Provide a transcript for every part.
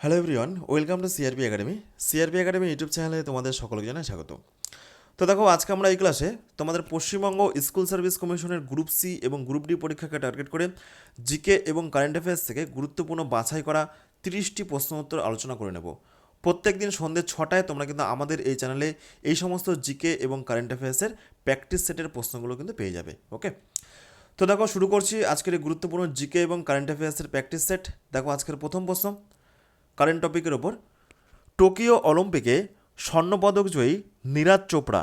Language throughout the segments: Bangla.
Hello everyone welcome to CRP academy CRP academy YouTube চ্যানেলে তোমাদের সকলকে জানাই স্বাগত। তো দেখো, আজকে আমরা এই ক্লাসে তোমাদের পশ্চিমবঙ্গ স্কুল সার্ভিস কমিশনের গ্রুপ সি এবং গ্রুপ ডি পরীক্ষাকে টার্গেট করে জিকে এবং কারেন্ট অ্যাফেয়ার্স থেকে গুরুত্বপূর্ণ বাছাই করা তিরিশটি প্রশ্ন উত্তর আলোচনা করে নেব। প্রত্যেক দিন সন্ধ্যে ছটায় তোমরা কিন্তু আমাদের এই চ্যানেলে এই সমস্ত জিকে এবং কারেন্ট অ্যাফেয়ার্সের প্র্যাকটিস সেটের প্রশ্নগুলো কিন্তু পেয়ে যাবে ওকে তো দেখো, শুরু করছি আজকের এই গুরুত্বপূর্ণ জিকে এবং কারেন্ট অ্যাফেয়ার্সের প্র্যাকটিস সেট দেখো, আজকের প্রথম প্রশ্ন কারেন্ট টপিকের ওপর টোকিও অলিম্পিকে স্বর্ণপদক জয়ী নীরাজ চোপড়া।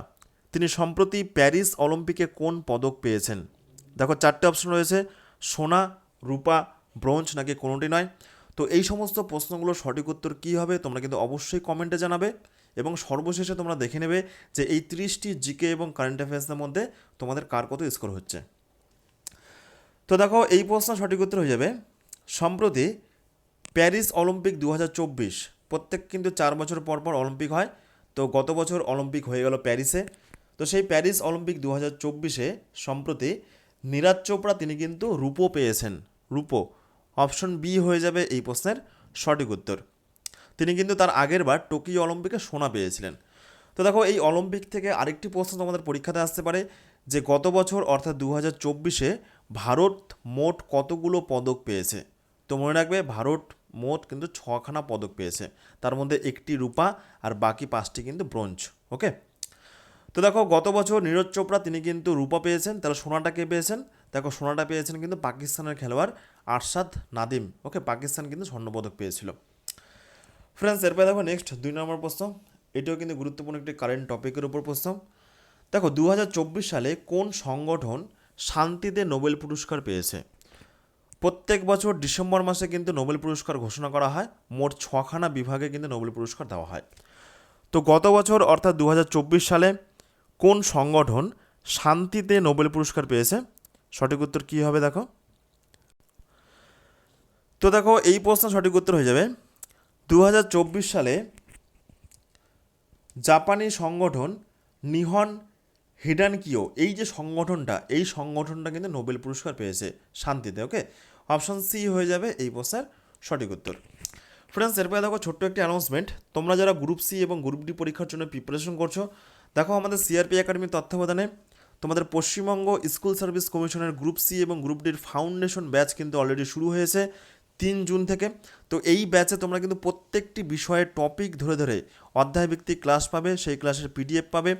তিনি সম্প্রতি প্যারিস অলিম্পিকে কোন পদক পেয়েছেন? দেখো, চারটে অপশন রয়েছে, সোনা, রূপা, ব্রোঞ্জ, নাকি কোনোটি নয়। তো এই সমস্ত প্রশ্নগুলোর সঠিক উত্তর কী হবে, তোমরা কিন্তু অবশ্যই কমেন্টে জানাবে এবং সর্বশেষে তোমরা দেখে নেবে যে এই তিরিশটি জিকে এবং কারেন্ট অ্যাফেয়ার্সের মধ্যে তোমাদের কার কত স্কোর হচ্ছে। তো দেখো, এই প্রশ্ন সঠিক উত্তর হয়ে যাবে, সম্প্রতি প্যারিস অলিম্পিক দু হাজার চব্বিশ। প্রত্যেক কিন্তু চার বছর পর পর অলিম্পিক হয়। তো গত বছর অলিম্পিক হয়ে গেল প্যারিসে। তো সেই প্যারিস অলিম্পিক দু হাজার চব্বিশে সম্প্রতি নীরাজ চোপড়া তিনি কিন্তু রূপো পেয়েছেন। রূপো, অপশন বি হয়ে যাবে এই প্রশ্নের সঠিক উত্তর। তিনি কিন্তু তার আগের বার টোকিও অলিম্পিকে সোনা পেয়েছিলেন। তো দেখো, এই অলিম্পিক থেকে আরেকটি প্রশ্ন তোমাদের পরীক্ষাতে আসতে পারে যে গত বছর অর্থাৎ দু হাজার চব্বিশে ভারত মোট কতগুলো পদক পেয়েছে? তো মনে রাখবে, ভারত মোট কিন্তু ছখানা পদক পেয়েছে। তার মধ্যে একটি রূপা আর বাকি পাঁচটি কিন্তু ব্রোঞ্জ, ওকে? তো দেখো, গত বছর নীরজ চোপড়া তিনি কিন্তু রূপা পেয়েছেন, তাহলে সোনাটা কে পেয়েছেন? দেখো, সোনাটা পেয়েছেন কিন্তু পাকিস্তানের খেলোয়াড় আরশাদ নাদিম, ওকে? পাকিস্তান কিন্তু স্বর্ণপদক পেয়েছিল। ফ্রেন্ডস এরপরে দেখো নেক্সট দুই নম্বর প্রশ্ন। এটাও কিন্তু গুরুত্বপূর্ণ একটি কারেন্ট টপিকের উপর প্রশ্ন। দেখো দু হাজার চব্বিশ সালে কোন সংগঠন শান্তিতে নোবেল পুরস্কার পেয়েছে? প্রত্যেক বছর ডিসেম্বর মাসে কিন্তু নোবেল পুরস্কার ঘোষণা করা হয়। মোট ছখানা বিভাগে কিন্তু নোবেল পুরস্কার দেওয়া হয়। তো গত বছর, অর্থাৎ দু হাজার চব্বিশ সালে, কোন সংগঠন শান্তিতে নোবেল পুরস্কার পেয়েছে? সঠিক উত্তর কী হবে দেখো? তো দেখো, এই প্রশ্ন সঠিক উত্তর হয়ে যাবে। দু হাজার চব্বিশ সালে জাপানি সংগঠন নিহন হিডানকিও, এই যে সংগঠনটা, এই সংগঠনটা কিন্তু নোবেল পুরস্কার পেয়েছে শান্তিতে ওকে অপশন সি হয়ে যাবে এই প্রশ্নের সঠিক উত্তর। ফ্রেন্ডস এরপরে দেখো ছোট্ট একটি অ্যানাউন্সমেন্ট তোমরা যারা গ্রুপ সি এবং গ্রুপ ডি পরীক্ষার জন্য প্রিপারেশন করছ, দেখো আমাদের সিআরপি একাডেমির তত্ত্বাবধানে তোমাদের পশ্চিমবঙ্গ স্কুল সার্ভিস কমিশনের গ্রুপ সি এবং গ্রুপ ডির ফাউন্ডেশন ব্যাচ কিন্তু অলরেডি শুরু হয়েছে তিন জুন থেকে। তো এই ব্যাচে তোমরা কিন্তু প্রত্যেকটি বিষয়ের টপিক ধরে ধরে অধ্যায়ভিত্তিক ক্লাস পাবে, সেই ক্লাসের পিডিএফ পাবে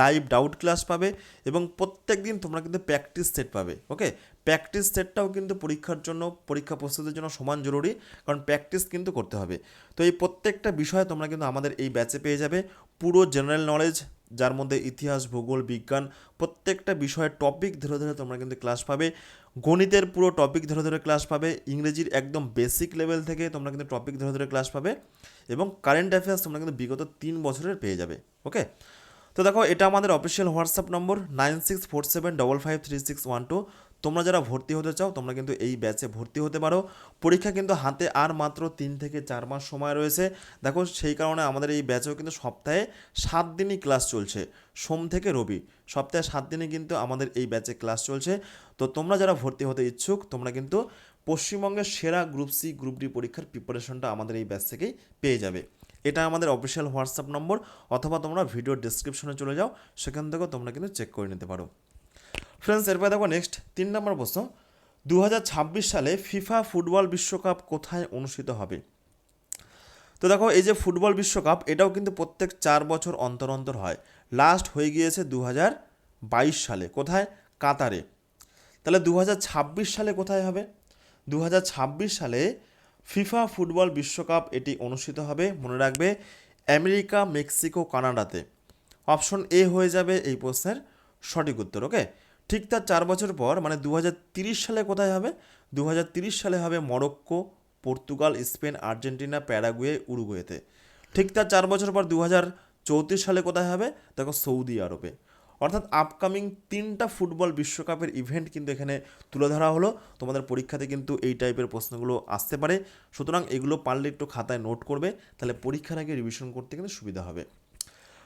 লাইভ ডাউট ক্লাস পাবে এবং প্রত্যেক দিন তোমরা কিন্তু প্র্যাকটিস সেট পাবে ওকে প্র্যাকটিস সেটটাও কিন্তু পরীক্ষার জন্য, পরীক্ষা প্রস্তুতির জন্য সমান জরুরি, কারণ প্র্যাকটিস কিন্তু করতে হবে। তো এই প্রত্যেকটা বিষয় তোমরা কিন্তু আমাদের এই ব্যাচে পেয়ে যাবে পুরো জেনারেল নলেজ যার মধ্যে ইতিহাস, ভূগোল, বিজ্ঞান, প্রত্যেকটা বিষয়ের টপিক ধরে ধরে তোমরা কিন্তু ক্লাস পাবে। গণিতের পুরো টপিক ধরে ধরে ক্লাস পাবে। ইংরেজির একদম বেসিক লেভেল থেকে তোমরা কিন্তু টপিক ধরে ধরে ক্লাস পাবে। এবং কারেন্ট অ্যাফেয়ার্স তোমরা কিন্তু বিগত তিন বছরের পেয়ে যাবে ওকে তো দেখো, এটা আমাদের official WhatsApp number nine six four seven double five three six one two তোমরা যারা ভর্তি হতে চাও, তোমরা কিন্তু এই ব্যাচে ভর্তি হতে পারো। পরীক্ষা কিন্তু হাতে আর মাত্র তিন থেকে চার মাস সময় রয়েছে। দেখো, সেই কারণে আমাদের এই ব্যাচেও কিন্তু সপ্তাহে সাত দিনই ক্লাস চলছে, সোম থেকে রবি। সপ্তাহে সাত দিনে কিন্তু আমাদের এই ব্যাচে ক্লাস চলছে। তো তোমরা যারা ভর্তি হতে ইচ্ছুক, তোমরা কিন্তু পশ্চিমবঙ্গের সেরা গ্রুপ সি গ্রুপ ডি পরীক্ষার প্রিপারেশনটা আমাদের এই ব্যাচ থেকেই পেয়ে যাবে। এটা আমাদের অফিসিয়াল হোয়াটসঅ্যাপ নম্বর অথবা তোমরা ভিডিও ডিসক্রিপশনে চলে যাও, সেখান থেকেও তোমরা কিন্তু চেক করে নিতে পারো। ফ্রেন্ডস এরপর দেখো নেক্সট তিন নম্বর প্রশ্ন। দু হাজার ছাব্বিশ সালে ফিফা ফুটবল বিশ্বকাপ কোথায় অনুষ্ঠিত হবে? তো দেখো, এই যে ফুটবল বিশ্বকাপ, এটাও কিন্তু প্রত্যেক চার বছর অন্তর অন্তর হয়। লাস্ট হয়ে গিয়েছে দু বাইশ সালে। কোথায়? কাতারে। তাহলে দু ছাব্বিশ সালে কোথায় হবে? দু ছাব্বিশ সালে ফিফা ফুটবল বিশ্বকাপ এটি অনুষ্ঠিত হবে, মনে রাখবে, আমেরিকা, মেক্সিকো, কানাডাতে। অপশন এ হয়ে যাবে এই প্রশ্নের সঠিক উত্তর ওকে ঠিক তার চার বছর পর মানে দু সালে কোথায় হবে? দু সালে হবে Morocco, Portugal, Spain, Argentina, Paraguay, উরুগুয়েতে। ঠিক তার চার বছর পর দু হাজার চৌত্রিশ সালে কোথায় হবে? দেখো, সৌদি আরবে। অর্থাৎ আপকামিং তিনটা ফুটবল বিশ্বকাপের ইভেন্ট কিন্তু এখানে তুলে ধরা হলো। তোমাদের পরীক্ষাতে কিন্তু এই টাইপের প্রশ্নগুলো আসতে পারে। সুতরাং এগুলো পারলে একটু খাতায় নোট করবে, তাহলে পরীক্ষার আগে রিভিশন করতে কিন্তু সুবিধা হবে।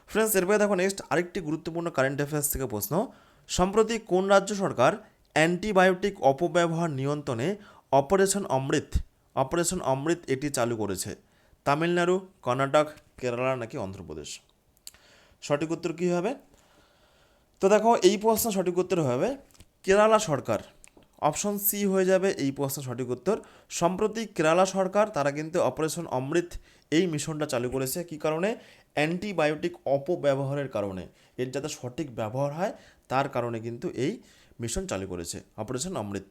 ফ্রেন্ডস এরপরে দেখো নেক্সট আরেকটি গুরুত্বপূর্ণ কারেন্ট অ্যাফেয়ার্স থেকে প্রশ্ন। সম্প্রতি কোন রাজ্য সরকার অ্যান্টিবায়োটিক অপব্যবহার নিয়ন্ত্রণে অপারেশন অমৃত অপারেশন অমৃত এটি চালু করেছে? তামিলনাড়ু, কর্ণাটক, কেরালা নাকি অন্ধ্রপ্রদেশ? সঠিক উত্তর কী হবে? তো দেখো, এই প্রশ্ন সঠিক উত্তর হবে কেরালা সরকার। অপশন সি হয়ে যাবে এই প্রশ্ন সঠিক উত্তর। সম্প্রতি কেরালা সরকার, তারা কিন্তু অপারেশন অমৃত এই মিশনটা চালু করেছে। কী কারণে? অ্যান্টিবায়োটিক অপব্যবহারের কারণে। এর যাতে সঠিক ব্যবহার হয় তার কারণে কিন্তু এই মিশন চালু করেছে। অপারেশন অমৃত।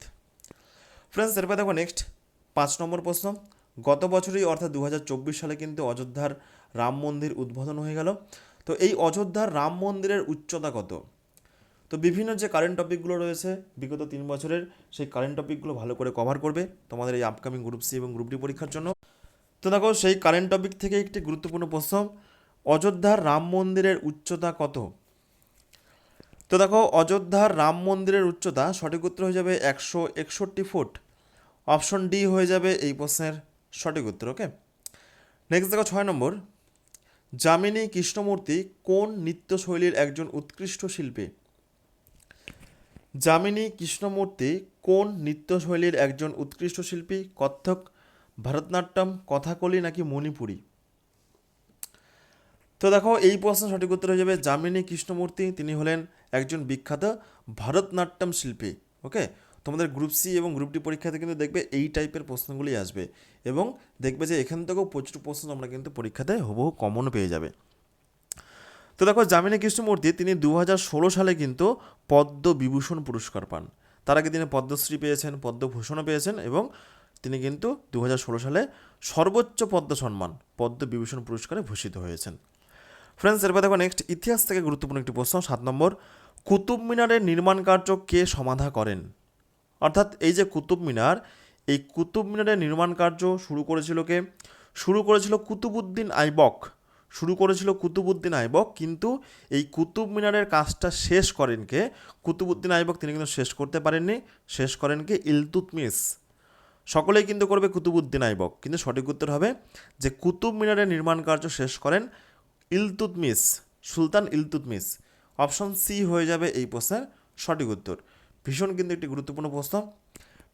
ফ্রেন্ডস এরপর দেখো নেক্সট পাঁচ নম্বর প্রশ্ন। গত বছরই অর্থাৎ দু হাজার চব্বিশ সালে কিন্তু অযোধ্যার রাম মন্দির উদ্বোধন হয়ে গেল। তো এই অযোধ্যার রাম মন্দিরের উচ্চতা কত? তো বিভিন্ন যে কারেন্ট টপিকগুলো রয়েছে, বিগত তিন বছরের সেই কারেন্ট টপিকগুলো ভালো করে কভার করবে তোমাদের এই আপকামিং গ্রুপ সি এবং গ্রুপ ডি পরীক্ষার জন্য। তো দেখো, সেই কারেন্ট টপিক থেকে একটি গুরুত্বপূর্ণ প্রশ্ন। অযোধ্যার রাম মন্দিরের উচ্চতা কত? তো দেখো, অযোধ্যার রাম মন্দিরের উচ্চতা সঠিক উত্তর হয়ে যাবে একশো একষট্টি ফুট। অপশন ডি হয়ে যাবে এই প্রশ্নের সঠিক উত্তর ওকে নেক্সট দেখো, ছয় নম্বর। যামিনী কৃষ্ণমূর্তি কোন নৃত্যশৈলীর একজন উৎকৃষ্ট শিল্পী? যামিনী কৃষ্ণমূর্তি কোন নৃত্যশৈলীর একজন উৎকৃষ্ট শিল্পী? কত্থক, ভারতনাট্যম, কথাকলি নাকি মণিপুরী? তো দেখো, এই প্রশ্ন সঠিক উত্তর হয়ে যাবে যামিনী কৃষ্ণমূর্তি। তিনি হলেন একজন বিখ্যাত ভারতনাট্যম শিল্পী, ওকে? তোমাদের গ্রুপ সি এবং গ্রুপ ডি পরীক্ষাতে কিন্তু দেখবে এই টাইপের প্রশ্নগুলি আসবে এবং দেখবে যে এখান থেকেও প্রচুর প্রশ্ন তোমরা কিন্তু পরীক্ষাতে হুবহু কমন পেয়ে যাবে। তো দেখো যামিনী কৃষ্ণমূর্তি, তিনি দু হাজার ষোলো সালে কিন্তু পদ্ম বিভূষণ পুরস্কার পান। তার আগে তিনি পদ্মশ্রী পেয়েছেন, পদ্মভূষণও পেয়েছেন এবং তিনি কিন্তু দু হাজার ষোলো সালে সর্বোচ্চ পদ্ম সম্মান, পদ্ম বিভূষণ পুরস্কারে ভূষিত হয়েছেন। ফ্রেন্ডস এরপর দেখো নেক্সট ইতিহাস থেকে গুরুত্বপূর্ণ একটি প্রশ্ন, সাত নম্বর। কুতুব মিনারের নির্মাণ কার্য কে সমাধা করেন? অর্থাৎ এই যে কুতুব মিনার, এই কুতুব মিনারের নির্মাণ কার্য শুরু করেছিল কে? শুরু করেছিল কুতুবুদ্দিন আইবক। শুরু করেছিল কুতুবুদ্দিন আইবক, কিন্তু এই কুতুব মিনারের কাজটা শেষ করেন কে? কুতুবুদ্দিন আইবক তিনি কিন্তু শেষ করতে পারেননি, শেষ করেন কে? ইলতুতমিস সকলেই কিন্তু করবে কুতুবুদ্দিন আইবক। কিন্তু সঠিক উত্তর হবে যে কুতুব মিনারের নির্মাণ কার্য শেষ করেন ইলতুতমিস সুলতান ইলতুতমিস অপশন সি হয়ে যাবে এই প্রশ্নের সঠিক উত্তর। ভীষণ কিন্তু একটি গুরুত্বপূর্ণ প্রশ্ন।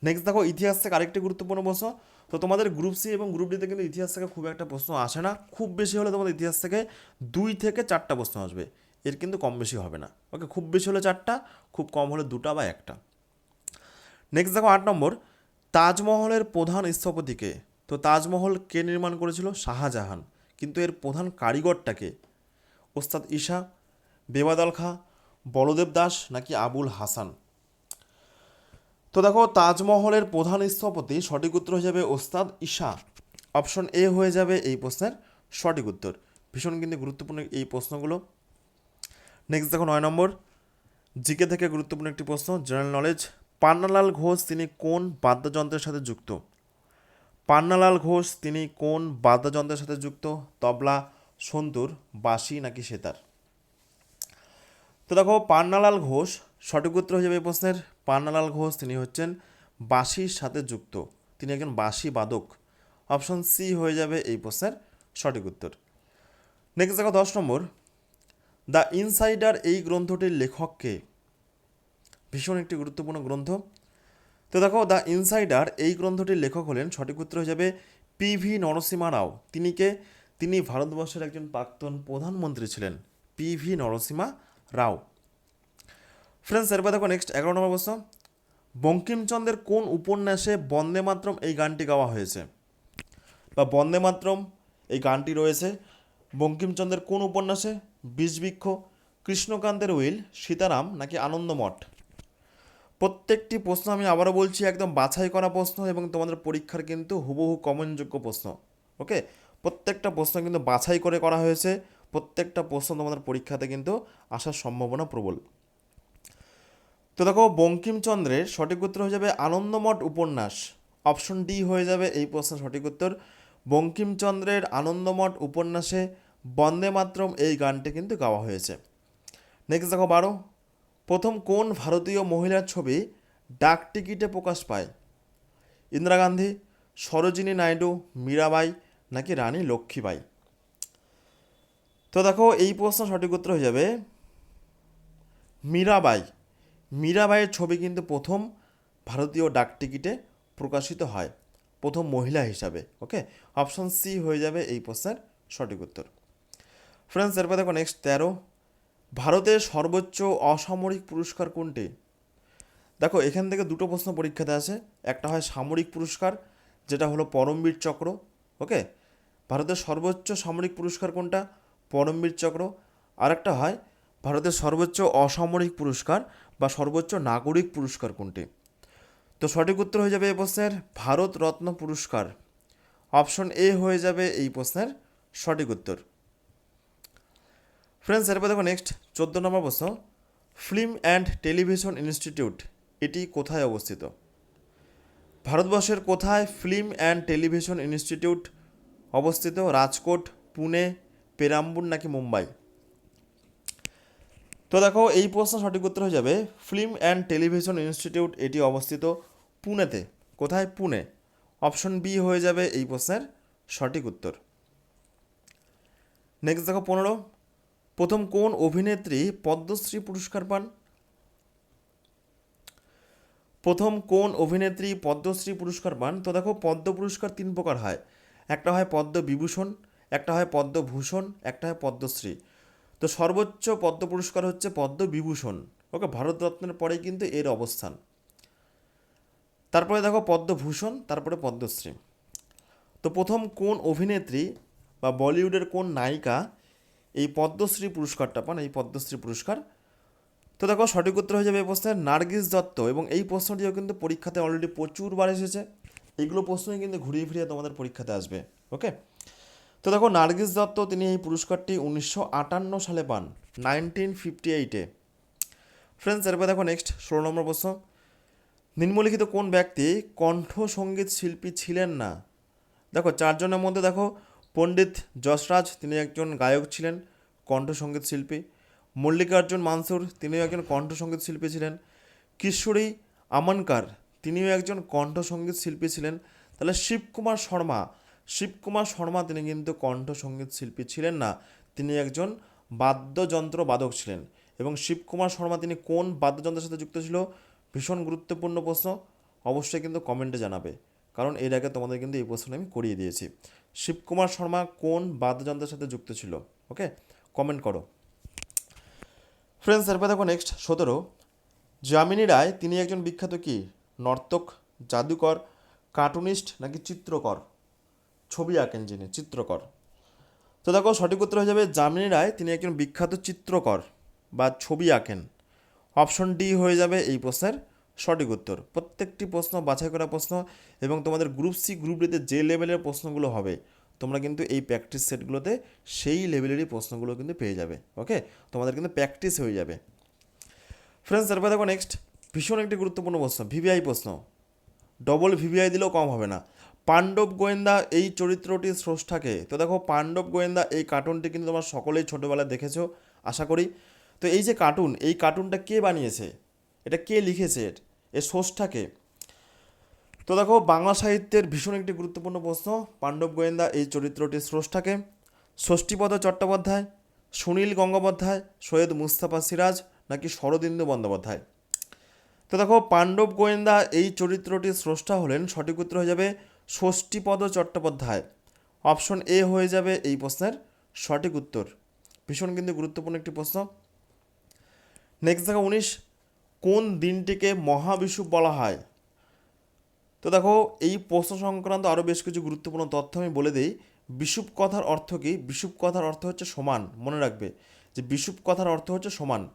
নেক্সট দেখো, ইতিহাস থেকে আরেকটি গুরুত্বপূর্ণ প্রশ্ন। তো তোমাদের গ্রুপ সি এবং গ্রুপ ডিতে কিন্তু ইতিহাস থেকে খুব একটা প্রশ্ন আসে না। খুব বেশি হলে তোমাদের ইতিহাস থেকে দুই থেকে চারটা প্রশ্ন আসবে। এর কিন্তু কম বেশি হবে না। ওকে, খুব বেশি হলে চারটা, খুব কম হলে দুটা বা একটা। নেক্সট দেখো, আট নম্বর। তাজমহলের প্রধান স্থপতিকে তো তাজমহল কে নির্মাণ করেছিল? শাহজাহান। কিন্তু এর প্রধান কারিগরটাকে ওস্তাদ ঈশা বেবাদল খা, বলদেব দাস নাকি আবুল হাসান? তো দেখো, তাজমহলের প্রধান স্থপতি সঠিক উত্তর হয়ে যাবে ওস্তাদ ঈশা। অপশন এ হয়ে যাবে এই প্রশ্নের সঠিক উত্তর। ভীষণ কিন্তু গুরুত্বপূর্ণ এই প্রশ্নগুলো। নেক্সট দেখো, নয় নম্বর। জিকে থেকে গুরুত্বপূর্ণ একটি প্রশ্ন, জেনারেল নলেজ। পান্নালাল ঘোষ, তিনি কোন বাদ্যযন্ত্রের সাথে যুক্ত? পান্নালাল ঘোষ, তিনি কোন বাদ্যযন্ত্রের সাথে যুক্ত? তবলা, সন্তুর, বাঁশি নাকি সেতার? তো দেখো, পান্নালাল ঘোষ, সঠিক উত্তর হয়ে যাবে এই প্রশ্নের। পান্নালাল ঘোষ, তিনি হচ্ছেন বাঁশির সাথে যুক্ত। তিনি একজন বাঁশি বাদক। অপশন সি হয়ে যাবে এই প্রশ্নের সঠিক উত্তর। নেক্সট দেখো, দশ নম্বর। দ্য ইনসাইডার এই গ্রন্থটির লেখককে ভীষণ একটি গুরুত্বপূর্ণ গ্রন্থ। তো দেখো, দ্য ইনসাইডার এই গ্রন্থটির লেখক হলেন, সঠিক উত্তর হয়ে যাবে পি ভি নরসিমা রাও। তিনি কে? তিনি ভারতবর্ষের একজন প্রাক্তন প্রধানমন্ত্রী ছিলেন, P V Narasimha Rao. Friends এরপর দেখো নেক্সট এগারো নম্বর প্রশ্ন। বঙ্কিমচন্দ্রের কোন উপন্যাসে বন্দে মাতরম এই গানটি গাওয়া হয়েছে? বা বন্দে মাতরম এই গানটি রয়েছে। বঙ্কিমচন্দ্রের কোন উপন্যাসে? বীজবৃক্ষ, কৃষ্ণকান্তের উইল, সীতারাম নাকি আনন্দমঠ? প্রত্যেকটি প্রশ্ন আমি আবারও বলছি, একদম বাছাই করা প্রশ্ন এবং তোমাদের পরীক্ষার কিন্তু হুবহু কমনযোগ্য প্রশ্ন, ওকে? প্রত্যেকটা প্রশ্ন কিন্তু বাছাই করে করা হয়েছে, প্রত্যেকটা প্রশ্ন তোমাদের পরীক্ষাতে কিন্তু আসার সম্ভাবনা প্রবল। তো দেখো, বঙ্কিমচন্দ্রের সঠিক উত্তর হয়ে যাবে আনন্দমঠ উপন্যাস। অপশন ডি হয়ে যাবে এই প্রশ্নের সঠিক উত্তর। বঙ্কিমচন্দ্রের আনন্দমঠ উপন্যাসে বন্দে মাতরম এই গানটি কিন্তু গাওয়া হয়েছে। নেক্সট দেখো বারো। প্রথম কোন ভারতীয় মহিলার ছবি ডাক টিকিটে প্রকাশ পায়? ইন্দিরা গান্ধী, সরোজিনী নাইডু, মীরাবাই নাকি রানী লক্ষ্মীবাই তো দেখো, এই প্রশ্ন সঠিক উত্তর হয়ে যাবে মীরাবাই। মীরাবাইয়ের ছবি কিন্তু প্রথম ভারতীয় ডাক টিকিটে প্রকাশিত হয়, প্রথম মহিলা হিসাবে ওকে অপশন সি হয়ে যাবে এই প্রশ্নের সঠিক উত্তর। ফ্রেন্ডস এরপর দেখো নেক্সট তেরো। ভারতের সর্বোচ্চ অসামরিক পুরস্কার কোনটি? দেখো, এখান থেকে দুটো প্রশ্ন পরীক্ষাতে আছে একটা হয় সামরিক পুরস্কার, যেটা হলো পরমবীর চক্র ওকে ভারতের সর্বোচ্চ সামরিক পুরস্কার কোনটা? পরমবীর চক্র। আরেকটা হয় ভারতের সর্বোচ্চ অসামরিক পুরস্কার বা সর্বোচ্চ নাগরিক পুরস্কার কোনটি? তো সঠিক উত্তর হয়ে যাবে এই প্রশ্নের ভারত রত্ন পুরস্কার। অপশন এ হয়ে যাবে এই প্রশ্নের সঠিক উত্তর। ফ্রেন্ডস এরপর দেখো নেক্সট চোদ্দ নম্বর প্রশ্ন। ফিল্ম অ্যান্ড টেলিভিশন ইনস্টিটিউট এটি কোথায় অবস্থিত? ভারতবর্ষের কোথায় ফিল্ম অ্যান্ড টেলিভিশন ইনস্টিটিউট অবস্থিত? রাজকোট, পুনে, পেরাম্বুর নাকি মুম্বাই? তো দেখো, এই প্রশ্ন সঠিক উত্তর হয়ে যাবে। ফিল্ম অ্যান্ড টেলিভিশন ইনস্টিটিউট এটি অবস্থিত পুনেতে। কোথায়? পুনে। অপশন বি হয়ে যাবে এই প্রশ্নের সঠিক উত্তর। নেক্সট দেখো পনেরো। প্রথম কোন অভিনেত্রী পদ্মশ্রী পুরস্কার পান? প্রথম কোন অভিনেত্রী পদ্মশ্রী পুরস্কার পান? তো দেখো, পদ্ম পুরস্কার তিন প্রকার হয়। একটা হয় পদ্ম বিভূষণ একটা হয় পদ্মভূষণ, একটা হয় পদ্মশ্রী। তো সর্বোচ্চ পদ্ম পুরস্কার হচ্ছে পদ্ম বিভূষণ ওকে, ভারতরত্নের পরেই কিন্তু এর অবস্থান। তারপরে দেখো পদ্মভূষণ, তারপরে পদ্মশ্রী। তো প্রথম কোন অভিনেত্রী বা বলিউডের কোন নায়িকা এই পদ্মশ্রী পুরস্কারটা পান? এই পদ্মশ্রী পুরস্কার। তো দেখো সঠিক উত্তর হয়ে যাবে এই প্রশ্নের, নার্গিস দত্ত। এবং এই প্রশ্নটিও কিন্তু পরীক্ষাতে অলরেডি প্রচুরবার এসেছে। এইগুলো প্রশ্নই কিন্তু ঘুরিয়ে ফিরিয়ে তোমাদের পরীক্ষাতে আসবে। ওকে? তো দেখো নার্গিস দত্ত তিনি এই পুরস্কারটি উনিশশো আটান্ন সালে পান, নাইনটিন ফিফটি এইটে। ফ্রেন্ডস এরপর দেখো নেক্সট ষোলো নম্বর প্রশ্ন। নিম্নলিখিত কোন ব্যক্তি কণ্ঠ সংগীত শিল্পী ছিলেন না? দেখো, চারজনের মধ্যে দেখো, পণ্ডিত যশরাজ তিনি একজন গায়ক ছিলেন কণ্ঠসঙ্গীত শিল্পী। মল্লিকার্জুন মানসুর তিনিও একজন কণ্ঠসঙ্গীত শিল্পী ছিলেন। কিশোরী আমানকার তিনিও একজন কণ্ঠসঙ্গীত শিল্পী ছিলেন। তাহলে শিবকুমার শর্মা শিবকুমার শর্মা, তিনি কিন্তু কণ্ঠসঙ্গীত শিল্পী ছিলেন না। তিনি একজন বাদ্যযন্ত্র বাদক ছিলেন এবং শিবকুমার শর্মা, তিনি কোন বাদ্যযন্ত্রের সাথে যুক্ত ছিল? ভীষণ গুরুত্বপূর্ণ প্রশ্ন। অবশ্যই কিন্তু কমেন্টে জানাবে, কারণ এর আগে তোমাদের কিন্তু এই প্রশ্ন আমি করিয়ে দিয়েছি। শিবকুমার শর্মা কোন বাদ্যযন্ত্রের সাথে যুক্ত ছিল? ওকে, কমেন্ট করো। ফ্রেন্ডস, এরপর দেখো নেক্সট, সতেরো। যামিনী রায়, তিনি একজন বিখ্যাত কি? নর্তক, জাদুকর, কার্টুনিস্ট নাকি চিত্রকর? ছবি আঁকেন যিনি, চিত্রকর। তো দেখো, সঠিক উত্তর হয়ে যাবে যামিনী রায়। তিনি একজন বিখ্যাত চিত্রকর বা ছবি আঁকেন। অপশন ডি হয়ে যাবে এই প্রশ্নের সঠিক উত্তর। প্রত্যেকটি প্রশ্ন, বাছাই করা প্রশ্ন এবং তোমাদের গ্রুপ সি, গ্রুপ ডিতে যে লেভেলের প্রশ্নগুলো হবে, তোমরা কিন্তু এই প্র্যাকটিস সেটগুলোতে সেই লেভেলেরই প্রশ্নগুলো কিন্তু পেয়ে যাবে। ওকে? তোমাদের কিন্তু প্র্যাকটিস হয়ে যাবে। ফ্রেন্ডস, এরপর দেখো, নেক্সট। ভীষণ একটি গুরুত্বপূর্ণ প্রশ্ন, ভিভিআই প্রশ্ন। ডবল ভিভিআই দিলেও কম হবে না। পাণ্ডব গোয়েন্দা এই চরিত্রটির স্রষ্টাকে। তো দেখো, পাণ্ডব গোয়েন্দা এই কার্টুনটি কিন্তু তোমার সকলেই ছোটোবেলায় দেখেছ, আশা করি। তো এই যে কার্টুন এই কার্টুনটা কে বানিয়েছে? এটা কে লিখেছে? এর স্রষ্টাকে। তো দেখো, বাংলা সাহিত্যের ভীষণ একটি গুরুত্বপূর্ণ প্রশ্ন। পাণ্ডব গোয়েন্দা এই চরিত্রটির স্রষ্টাকে। ষষ্ঠীপদ চট্টোপাধ্যায়, সুনীল গঙ্গোপাধ্যায়, সৈয়দ মুস্তাফা সিরাজ নাকি শরদিন্দু বন্দ্যোপাধ্যায়? তো দেখো, পাণ্ডব গোয়েন্দা এই চরিত্রটির স্রষ্টা হলেন, সঠিক উত্তর হয়ে যাবে ষষ্ঠীপদ চট্টোপাধ্যায়। অপশন এ হয়ে যাবে এই প্রশ্নের সঠিক উত্তর। ভীষণ কিন্তু গুরুত্বপূর্ণ একটি প্রশ্ন। নেক্সট দেখো উনিশ, কোন দিনটিকে মহাবিষুব বলা হয়? তো দেখো, এই প্রশ্ন সংক্রান্ত আরও বেশ কিছু গুরুত্বপূর্ণ তথ্য আমি বলে দিই। বিষুব কথার অর্থ কি? বিষুব কথার অর্থ হচ্ছে সমান, মনে রাখবে। যে বিষুব কথার অর্থ হচ্ছে সমান।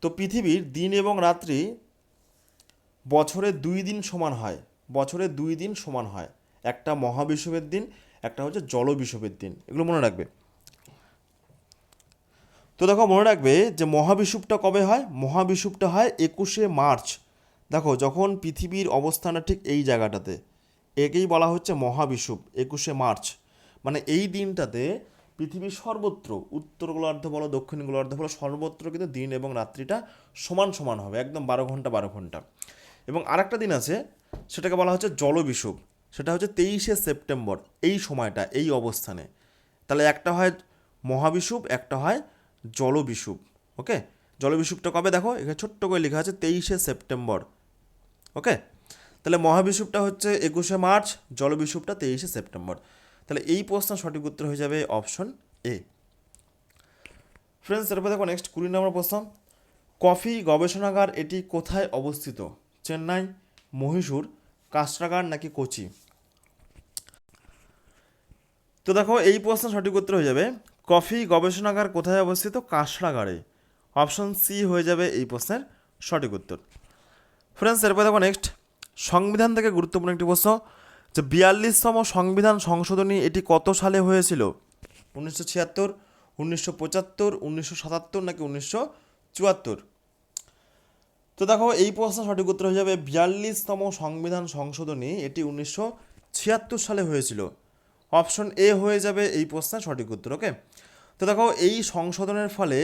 তো পৃথিবীর দিন এবং রাত্রি বছরে দুই দিন সমান হয়। বছরে দুই দিন সমান হয়। একটা মহাবিষুবের দিন, একটা হচ্ছে জল জলবিষুবের দিন। এগুলো মনে রাখবে। তো দেখো, মনে রাখবে যে মহাবিষুবটা কবে হয়? মহাবিষুবটা হয় একুশে মার্চ। দেখো, যখন পৃথিবীর অবস্থানটা ঠিক এই জায়গাটাতে। একেই বলা হচ্ছে মহাবিষুব, একুশে মার্চ। মানে এই দিনটাতে পৃথিবীর সর্বত্র, উত্তর গোলার্ধ বলো, দক্ষিণ গোলার্ধ বলো, সর্বত্র কিন্তু দিন এবং রাত্রিটা সমান সমান হবে। একদম বারো ঘণ্টা বারো ঘণ্টা। এবং আরেকটা দিন আছে সেটাকে বলা হচ্ছে জলবিষুব। সেটা হচ্ছে তেইশে সেপ্টেম্বর, এই সময়টা, এই অবস্থানে। তাহলে একটা হয় মহাবিষুব, একটা হয় জলবিষুব, ওকে? জলবিষুবটা কবে দেখো? এখানে ছোট্ট করে লেখা আছে তেইশে সেপ্টেম্বর, ওকে? তাহলে মহাবিষুবটা হচ্ছে একুশে মার্চ, জলবিষুবটা তেইশে সেপ্টেম্বর। তাহলে এই প্রশ্ন সঠিক উত্তর হয়ে যাবে অপশন এ। ফ্রেন্ডস এরপর দেখো নেক্সট কুড়ি নম্বর প্রশ্ন। কফি গবেষণাগার এটি কোথায় অবস্থিত? চেন্নাই মহীশূর কাস্ট্রাগার নাকি কোচি? তো দেখো, এই প্রশ্ন সঠিক উত্তর হয়ে যাবে, কফি গবেষণাগার কোথায় অবস্থিত? কাস্ট্রাগারে। অপশন সি হয়ে যাবে এই প্রশ্নের সঠিক উত্তর। ফ্রেন্ডস এরপর দেখো নেক্সট সংবিধান থেকে গুরুত্বপূর্ণ একটি প্রশ্ন, যে বিয়াল্লিশতম সংবিধান সংশোধনী এটি কত সালে হয়েছিল? উনিশশো ছিয়াত্তর, উনিশশো পঁচাত্তর, উনিশশো সাতাত্তর নাকি উনিশশো চুয়াত্তর? তো দেখো, এই প্রশ্ন সঠিক উত্তর হয়ে যাবে। বিয়াল্লিশতম সংবিধান সংশোধনী, এটি উনিশশো ছিয়াত্তর সালে হয়েছিল। অপশন এ হয়ে যাবে এই প্রশ্নের সঠিক উত্তর, ওকে? তো দেখো, এই সংশোধনের ফলে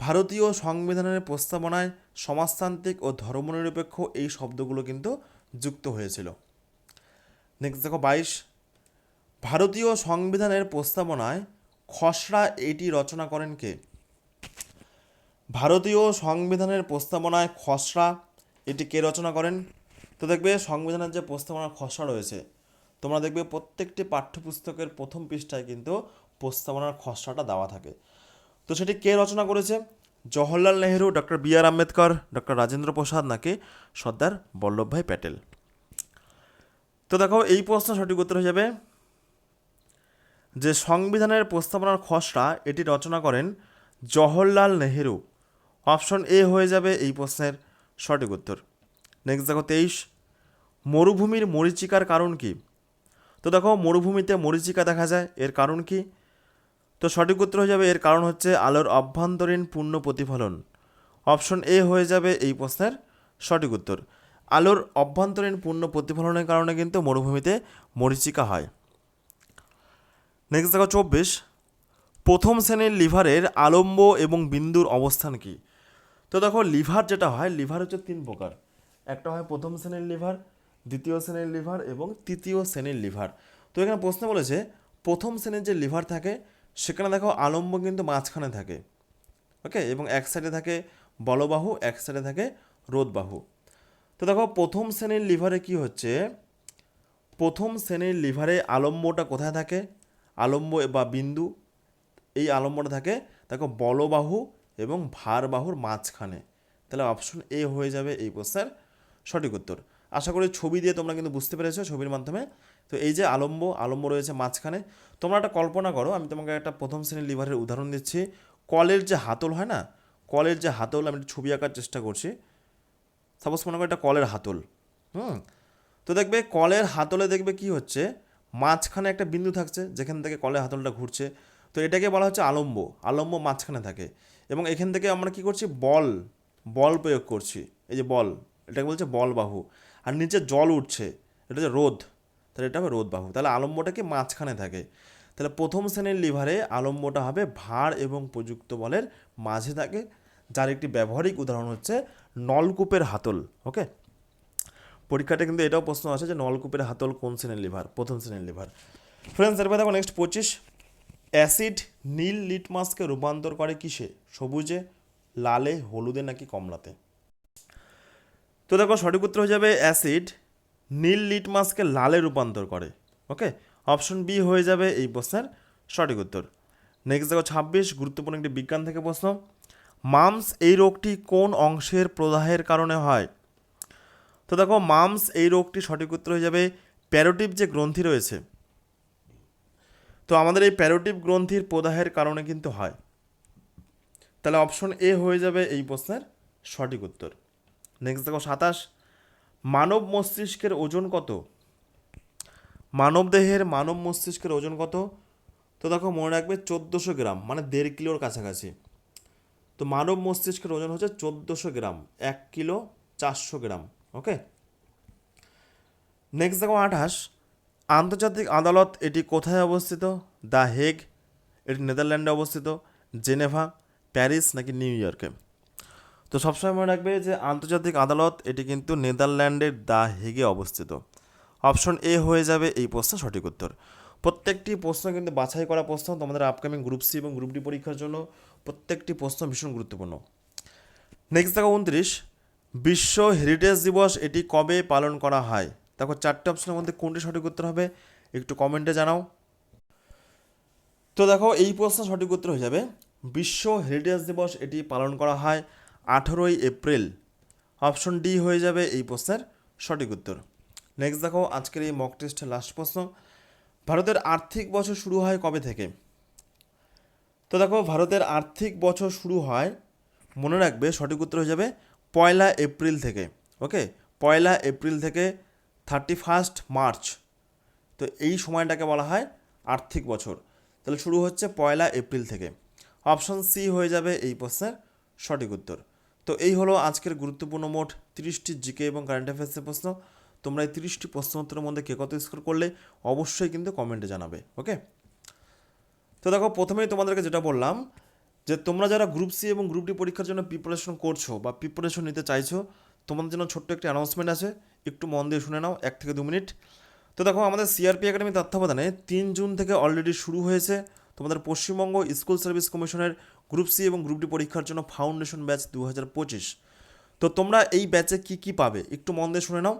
ভারতীয় সংবিধানের প্রস্তাবনায় সমাজতান্ত্রিক ও ধর্মনিরপেক্ষ এই শব্দগুলো কিন্তু যুক্ত হয়েছিল। নেক্সট দেখো, বাইশ। ভারতীয় সংবিধানের প্রস্তাবনায় খসড়া এটি রচনা করেন কে? ভারতীয় সংবিধানের প্রস্তাবনায় খসড়া, এটি কে রচনা করেন? তো দেখবে সংবিধানের যে প্রস্তাবনার খসড়া রয়েছে, তোমরা দেখবে প্রত্যেকটি পাঠ্যপুস্তকের প্রথম পৃষ্ঠায় কিন্তু প্রস্তাবনার খসড়াটা দেওয়া থাকে। তো সেটি কে রচনা করেছে? Jawaharlal Nehru doctor B R Ambedkar doctor Rajendra Prasad নাকি সর্দার বল্লভভাই প্যাটেল? তো দেখো, এই প্রশ্ন সঠিক উত্তর হয়ে যাবে যে সংবিধানের প্রস্তাবনার খসড়া, এটি রচনা করেন জওহরলাল নেহেরু। অপশন এ হয়ে যাবে এই প্রশ্নের সঠিক উত্তর। নেক্সট দেখো তেইশ। মরুভূমির মরীচিকার কারণ কি? তো দেখো, মরুভূমিতে মরিচিকা দেখা যায়, এর কারণ কি? তো সঠিক উত্তর হয়ে যাবে, এর কারণ হচ্ছে আলোর অভ্যন্তরীণ পূর্ণ প্রতিফলন। অপশন এ হয়ে যাবে এই প্রশ্নের সঠিক উত্তর। আলোর অভ্যন্তরীণ পূর্ণ প্রতিফলনের কারণে কিন্তু মরুভূমিতে মরিচিকা হয়। নেক্সট দেখো চব্বিশ। প্রথম শ্রেণির লিভারের আলম্ব এবং বিন্দুর অবস্থান কি? তো দেখো, লিভার যেটা হয়, লিভার হচ্ছে তিন প্রকার। একটা হয় প্রথম শ্রেণির লিভার, দ্বিতীয় শ্রেণির লিভার এবং তৃতীয় শ্রেণির লিভার। তো এখানে প্রশ্ন বলেছে, প্রথম শ্রেণির যে লিভার থাকে, সেখানে দেখো আলম্ব কিন্তু মাঝখানে থাকে। ওকে? এবং এক সাইডে থাকে বলবাহু, এক সাইডে থাকে রোদবাহু। তো দেখো, প্রথম শ্রেণির লিভারে কি হচ্ছে? প্রথম শ্রেণির লিভারে আলম্বটা কোথায় থাকে? আলম্ব বা বিন্দু, এই আলম্বটা থাকে, দেখো বলবাহু এবং ভারবাহুর মাঝখানে। তাহলে অপশন এ হয়ে যাবে এই প্রশ্নের সঠিক উত্তর। আশা করি ছবি দিয়ে তোমরা কিন্তু বুঝতে পেরেছ ছবির মাধ্যমে। তো এই যে আলম্ব আলম্ব রয়েছে মাঝখানে। তোমরা একটা কল্পনা করো, আমি তোমাকে একটা প্রথম শ্রেণির লিভারের উদাহরণ দিচ্ছি। কলের যে হাতল হয় না, কলের যে হাতল, আমি ছবি আঁকার চেষ্টা করছি। সাপোজ মনে করো একটা কলের হাতল, হুম? তো দেখবে কলের হাতলে দেখবে কি হচ্ছে? মাঝখানে একটা বিন্দু থাকছে, যেখান থেকে কলের হাতলটা ঘুরছে। তো এটাকে বলা হচ্ছে আলম্ব আলম্ব মাঝখানে থাকে। এবং এখান থেকে আমরা কি করছি? বল বল প্রয়োগ করছি। এই যে বল, এটাকে বলছে বল বাহু আর নিচে জল উঠছে, এটা হচ্ছে রোদ তাহলে এটা হবে রোদ বাহু তাহলে আলম্বটা কি? মাঝখানে থাকে। তাহলে প্রথম শ্রেণির লিভারে আলম্বটা হবে ভার এবং প্রযুক্ত বলের মাঝে থাকে, যার একটি ব্যবহারিক উদাহরণ হচ্ছে নলকূপের হাতল ওকে পরীক্ষাটা কিন্তু এটাও প্রশ্ন আছে যে নলকূপের হাতল কোন শ্রেণির লিভার প্রথম শ্রেণির লিভার ফ্রেন্ডস এরপর দেখো নেক্সট পঁচিশ। অ্যাসিড নীল লিটমাসকে রূপান্তর করে কিসে? সবুজে, লালে, হলুদে নাকি কমলাতে? তো দেখো, সঠিক উত্তর হয়ে যাবে অ্যাসিড নীল লিটমাসকে লালে রূপান্তর করে। ওকে? অপশন বি হয়ে যাবে এই প্রশ্নের সঠিক উত্তর। নেক্সট দেখো, ছাব্বিশ, গুরুত্বপূর্ণ একটি বিজ্ঞান থেকে প্রশ্ন। মামস এই রোগটি কোন অংশের প্রদাহের কারণে হয়? তো দেখো, মামস এই রোগটি সঠিক উত্তর হয়ে যাবে প্যারোটিভ যে গ্রন্থি রয়েছে তো আমাদের এই প্যারোটিভ গ্রন্থির প্রদাহের কারণে কিন্তু হয়। তাহলে অপশন এ হয়ে যাবে এই প্রশ্নের সঠিক উত্তর। নেক্সট দেখো সাতাশ। মানব মস্তিষ্কের ওজন কত? মানব দেহের মানব মস্তিষ্কের ওজন কত? তো দেখো মনে রাখবে চোদ্দোশো গ্রাম মানে দেড় কিলোর কাছাকাছি। তো মানব মস্তিষ্কের ওজন হচ্ছে চোদ্দোশো গ্রাম, এক কিলো চারশো গ্রাম ওকে নেক্সট দেখো আঠাশ। আন্তর্জাতিক আদালত এটি কোথায় অবস্থিত? দ্য হেগ, এটি নেদারল্যান্ডে অবস্থিত, জেনেভা, প্যারিস নাকি নিউ ইয়র্কে? তো সবসময় মনে রাখবে যে আন্তর্জাতিক আদালত এটি কিন্তু নেদারল্যান্ডের দ্য হেগে অবস্থিত। অপশন এ হয়ে যাবে এই প্রশ্ন সঠিক উত্তর। প্রত্যেকটি প্রশ্ন কিন্তু বাছাই করা প্রশ্ন তোমাদের আপকামিং গ্রুপ সি এবং গ্রুপ ডি পরীক্ষার জন্য প্রত্যেকটি প্রশ্ন ভীষণ গুরুত্বপূর্ণ। নেক্সট দেখো উনত্রিশ। বিশ্ব হেরিটেজ দিবস এটি কবে পালন করা হয়? দেখো চারটে অপশনের মধ্যে কোনটি সঠিক উত্তর হবে একটু কমেন্টে জানাও। তো দেখো, এই প্রশ্ন সঠিক উত্তর হয়ে যাবে। বিশ্ব হেরিটেজ দিবস এটি পালন করা হয় আঠেরোই এপ্রিল। অপশন ডি হয়ে যাবে এই প্রশ্নের সঠিক উত্তর। নেক্সট দেখো, আজকের এই মক টেস্টের লাস্ট প্রশ্ন। ভারতের আর্থিক বছর শুরু হয় কবে থেকে? তো দেখো, ভারতের আর্থিক বছর শুরু হয়, মনে রাখবে, সঠিক উত্তর হয়ে যাবে পয়লা এপ্রিল থেকে ওকে পয়লা এপ্রিল থেকে থার্টি ফার্স্ট মার্চ। তো এই সময়টাকে বলা হয় আর্থিক বছর। তাহলে শুরু হচ্ছে পয়লা এপ্রিল থেকে। অপশন সি হয়ে যাবে এই প্রশ্নের সঠিক উত্তর। তো এই হলো আজকের গুরুত্বপূর্ণ মোট তিরিশটি জিকে এবং কারেন্ট অ্যাফেয়ার্সের প্রশ্ন। তোমরা এই তিরিশটি প্রশ্ন উত্তরের মধ্যে কে কত স্কোর করলে অবশ্যই কিন্তু কমেন্টে জানাবে, ওকে? তো দেখো, প্রথমেই তোমাদেরকে যেটা বললাম যে তোমরা যারা গ্রুপ সি এবং গ্রুপ ডি পরীক্ষার জন্য প্রিপারেশন করছ বা প্রিপারেশন নিতে চাইছো, তোমাদের জন্য ছোট্ট একটি অ্যানাউন্সমেন্ট আছে। একটু মন দিয়ে শুনে নাও, এক থেকে দু মিনিট। তো দেখো, আমাদের সিআরপি একাডেমি তত্ত্বাবধানে তিন জুন থেকে অলরেডি শুরু হয়েছে তোমাদের পশ্চিমবঙ্গ স্কুল সার্ভিস কমিশনের গ্রুপ সি এবং গ্রুপ ডি পরীক্ষার জন্য ফাউন্ডেশন ব্যাচ দু হাজার পঁচিশ। তো তোমরা এই ব্যাচে কি কি পাবে, একটু মন দিয়ে শুনে নাও।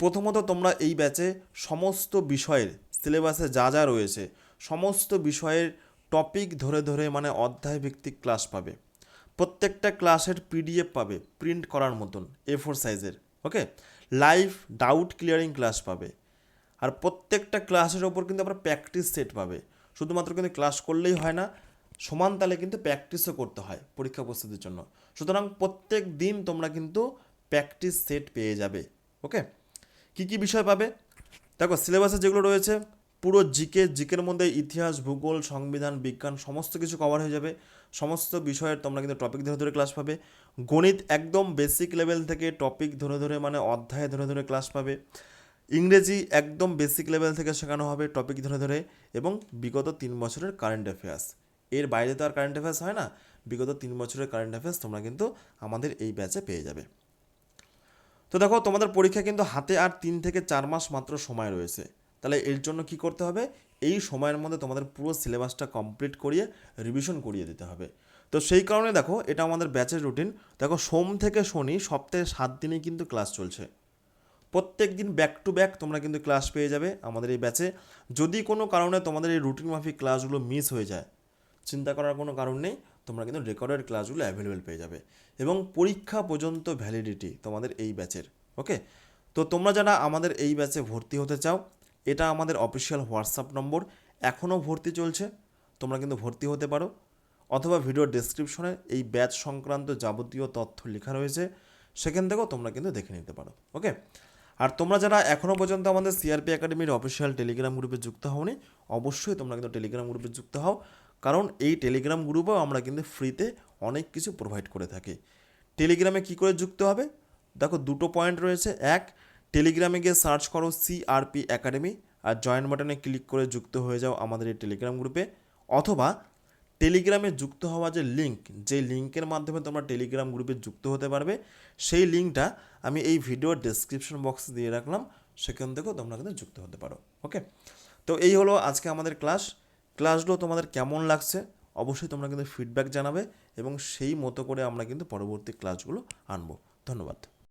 প্রথমত তোমরা এই ব্যাচে সমস্ত বিষয়ের সিলেবাসে যা যা রয়েছে, সমস্ত বিষয়ের টপিক ধরে ধরে মানে অধ্যায় ভিত্তিক ক্লাস পাবে। প্রত্যেকটা ক্লাসের পিডিএফ পাবে প্রিন্ট করার মতন এ ফোর সাইজের okay live doubt clearing class পাবে। আর প্রত্যেকটা ক্লাসের ওপর কিন্তু আমরা প্র্যাকটিস সেট পাবে। শুধুমাত্র কিন্তু ক্লাস করলেই হয় না, সমান তালে কিন্তু প্র্যাকটিসও করতে হয় পরীক্ষা প্রস্তুতির জন্য। সুতরাং প্রত্যেক দিন তোমরা কিন্তু প্র্যাকটিস সেট পেয়ে যাবে ওকে কী কী বিষয় পাবে? দেখো সিলেবাসে যেগুলো রয়েছে, পুরো জিকে জিকের মধ্যে ইতিহাস, ভূগোল, সংবিধান, বিজ্ঞান, সমস্ত কিছু কভার হয়ে যাবে। সমস্ত বিষয়ের তোমরা কিন্তু টপিক ধরে ধরে ক্লাস পাবে। গণিত একদম বেসিক লেভেল থেকে টপিক ধরে ধরে মানে অধ্যায় ধরে ধরে ক্লাস পাবে। ইংরেজি একদম বেসিক লেভেল থেকে শেখানো হবে টপিক ধরে ধরে এবং বিগত তিন বছরের কারেন্ট অ্যাফেয়ার্স এর বাইরে তো আর কারেন্ট অ্যাফেয়ার্স হয় না। বিগত তিন বছরের কারেন্ট অ্যাফেয়ার্স তোমরা কিন্তু আমাদের এই ব্যাচে পেয়ে যাবে। তো দেখো, তোমাদের পরীক্ষা কিন্তু হাতে আর তিন থেকে চার মাস মাত্র সময় রয়েছে। তাহলে এর জন্য কি করতে হবে? এই সময়ের মধ্যে তোমাদের পুরো সিলেবাসটা কমপ্লিট করিয়ে রিভিশন করিয়ে দিতে হবে। তো সেই কারণে দেখো, এটা আমাদের ব্যাচের রুটিন দেখো, সোম থেকে শনি সপ্তাহে সাত দিনেই কিন্তু ক্লাস চলছে। প্রত্যেক দিন ব্যাক টু ব্যাক তোমরা কিন্তু ক্লাস পেয়ে যাবে আমাদের এই ব্যাচে যদি কোনো কারণে তোমাদের এই রুটিন মাফিক ক্লাসগুলো মিস হয়ে যায়, চিন্তা করার কোনো কারণ নেই, তোমরা কিন্তু রেকর্ডেড ক্লাসগুলো অ্যাভেলেবেল পেয়ে যাবে। এবং পরীক্ষা পর্যন্ত ভ্যালিডিটি তোমাদের এই ব্যাচের ওকে তো তোমরা যারা আমাদের এই ব্যাচে ভর্তি হতে চাও এটা আমাদের অফিসিয়াল হোয়াটসঅ্যাপ নম্বর। এখনও ভর্তি চলছে, তোমরা কিন্তু ভর্তি হতে পারো। অথবা ভিডিওর ডেসক্রিপশনে এই ব্যাচ সংক্রান্ত যাবতীয় তথ্য লেখা রয়েছে, সেখান থেকেও তোমরা কিন্তু দেখে নিতে পারো ওকে আর তোমরা যারা এখনও পর্যন্ত আমাদের সিআরপি একাডেমির অফিসিয়াল টেলিগ্রাম গ্রুপে যুক্ত হওনি, অবশ্যই তোমরা কিন্তু টেলিগ্রাম গ্রুপে যুক্ত হও। কারণ এই টেলিগ্রাম গ্রুপেও আমরা কিন্তু ফ্রিতে অনেক কিছু প্রোভাইড করে থাকি। টেলিগ্রামে কি করে যুক্ত হবে? দেখো, দুটো পয়েন্ট রয়েছে। এক টেলিগ্রামে গিয়ে সার্চ করো সিআরপি একাডেমি আর জয়েন বাটনে ক্লিক করে যুক্ত হয়ে যাও আমাদের এই টেলিগ্রাম গ্রুপে। অথবা টেলিগ্রামে যুক্ত হওয়া যে লিঙ্ক, যে লিঙ্কের মাধ্যমে তোমরা টেলিগ্রাম গ্রুপে যুক্ত হতে পারবে, সেই লিঙ্কটা আমি এই ভিডিওর ডেসক্রিপশন বক্সে দিয়ে রাখলাম, সেখান থেকেও তোমরা কিন্তু যুক্ত হতে পারো ওকে তো এই হলো আজকে আমাদের ক্লাস ক্লাসগুলো তোমাদের কেমন লাগছে? অবশ্যই তোমরা কিন্তু ফিডব্যাক জানাবে এবং সেই মতো করে আমরা কিন্তু পরবর্তী ক্লাসগুলো আনব। ধন্যবাদ।